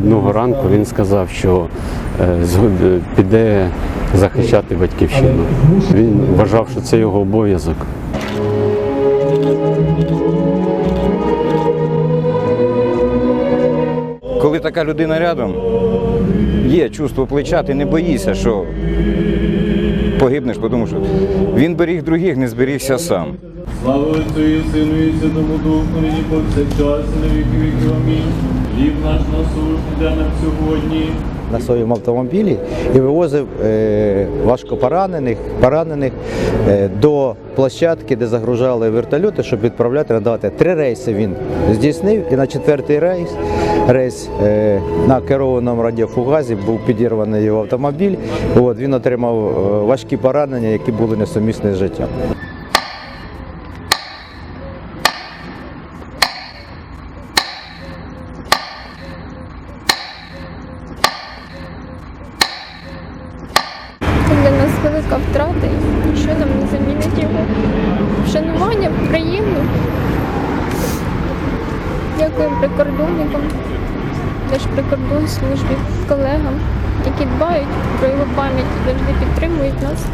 одного ранку він сказав, що е, піде захищати батьківщину. Він вважав, що це його обов'язок. Коли така людина рядом, є чувство плеча, ти не боїшся, що погибнеш, тому що він беріг других, не зберігся сам. Слава Отцю і Сину і Святому Духу, нині повсякчас, і на віки віків. Амінь. Хліб наш насущний для нас сьогодні. на своєму автомобілі і вивозив е, важкопоранених поранених е, до площадки, де загружали вертольоти, щоб відправляти надавати. Три рейси він здійснив, і на четвертий рейс рейс е, на керованому радіофугазі був підірваний його автомобіль. От, він отримав е, важкі поранення, які були несумісні з життям. Нас велика втрата і нічого нам не замінить його. Вшанування приємно. Дякуємо прикордонникам, Держприкордонслужбі, колегам, які дбають про його пам'ять і завжди підтримують нас.